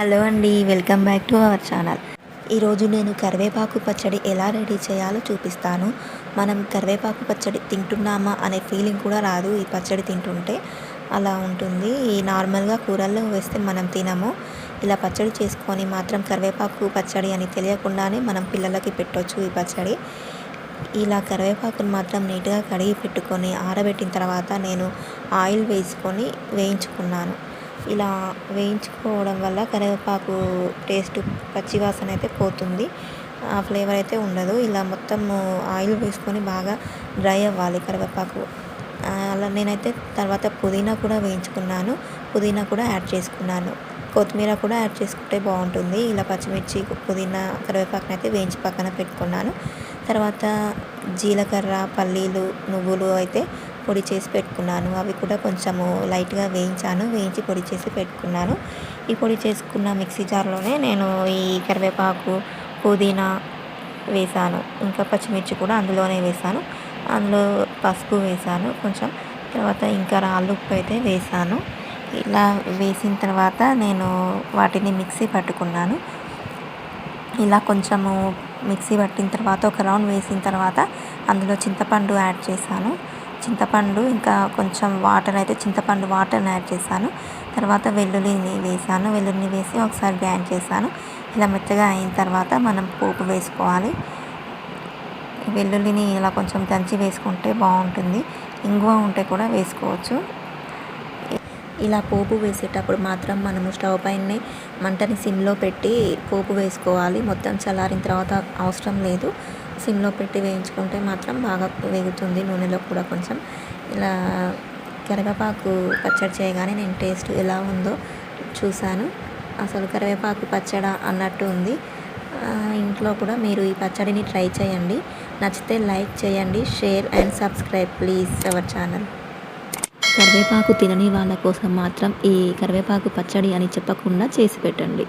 Hello అండి welcome back to our channel. ఈరోజు నేను కరివేపాకు పచ్చడి ఎలా రెడీ చేయాలో చూపిస్తాను. మనం కరివేపాకు పచ్చడి తింటున్నామా అనే ఫీలింగ్ కూడా రాదు ఈ పచ్చడి తింటుంటే. అలా ఉంటుంది. ఈ నార్మల్గా కూరల్లో వేస్తే మనం తినము. ఇలా పచ్చడి చేసుకొని మాత్రం కరివేపాకు పచ్చడి అని తెలియకుండానే మనం పిల్లలకి పెట్టవచ్చు ఈ పచ్చడి. ఇలా కరివేపాకును మాత్రం నీట్గా కడిగి పెట్టుకొని ఆరబెట్టిన తర్వాత నేను ఆయిల్ వేసుకొని వేయించుకున్నాను. ఇలా వేయించుకోవడం వల్ల కరివేపాకు టేస్ట్ పచ్చివాసన అయితే పోతుంది. ఆ ఫ్లేవర్ అయితే ఉండదు. ఇలా మొత్తం ఆయిల్ వేసుకొని బాగా డ్రై అవ్వాలి కరివేపాకు. అలా నేనైతే తర్వాత పుదీనా కూడా వేయించుకున్నాను. పుదీనా కూడా యాడ్ చేసుకున్నాను. కొత్తిమీర కూడా యాడ్ చేసుకుంటే బాగుంటుంది. ఇలా పచ్చిమిర్చి పుదీనా కరివేపాకుని అయితే వేయించి పక్కన పెట్టుకున్నాను. తర్వాత జీలకర్ర పల్లీలు నువ్వులు అయితే పొడి చేసి పెట్టుకున్నాను. అవి కూడా కొంచెము లైట్గా వేయించాను. వేయించి పొడి చేసి పెట్టుకున్నాను. ఈ పొడి చేసుకున్న మిక్సీ జార్లోనే నేను ఈ కరివేపాకు పుదీనా వేసాను. ఇంకా పచ్చిమిర్చి కూడా అందులోనే వేసాను. అందులో పసుపు వేసాను కొంచెం. తర్వాత ఇంకా రాళ్ళు ఉప్పు అయితే వేసాను. ఇలా వేసిన తర్వాత నేను వాటిని మిక్సీ పట్టుకున్నాను. ఇలా కొంచెము మిక్సీ పట్టిన తర్వాత ఒక రౌండ్ వేసిన తర్వాత అందులో చింతపండు యాడ్ చేశాను. చింతపండు ఇంకా కొంచెం వాటర్ అయితే చింతపండు వాటర్ని యాడ్ చేశాను. తర్వాత వెల్లుల్లిని వేసాను వెల్లుల్లిని వేసి ఒకసారి గ్రైండ్ చేశాను. ఇలా మెత్తగా అయిన తర్వాత మనం పోపు వేసుకోవాలి. వెల్లుల్లిని ఇలా కొంచెం దంచి వేసుకుంటే బాగుంటుంది. ఇంగువ ఉంటే కూడా వేసుకోవచ్చు. ఇలా పోపు వేసేటప్పుడు మాత్రం మనము స్టవ్ పైనే మంటని సిమ్లో పెట్టి పోపు వేసుకోవాలి. మొత్తం చల్లారిన తర్వాత అవసరం లేదు. సిమ్లో పెట్టి వేయించుకుంటే మాత్రం బాగా వేగుతుంది నూనెలో కూడా కొంచెం. ఇలా కరివేపాకు పచ్చడి చేయగానే నేను టేస్ట్ ఎలా ఉందో చూశాను. అసలు కరివేపాకు పచ్చడి అన్నట్టు ఉంది. ఇంట్లో కూడా మీరు ఈ పచ్చడిని ట్రై చేయండి. నచ్చితే లైక్ చేయండి share and subscribe please our channel. కరివేపాకు తినని వాళ్ళ కోసం మాత్రం ఈ కరివేపాకు పచ్చడి అని చెప్పకుండా చేసి పెట్టండి.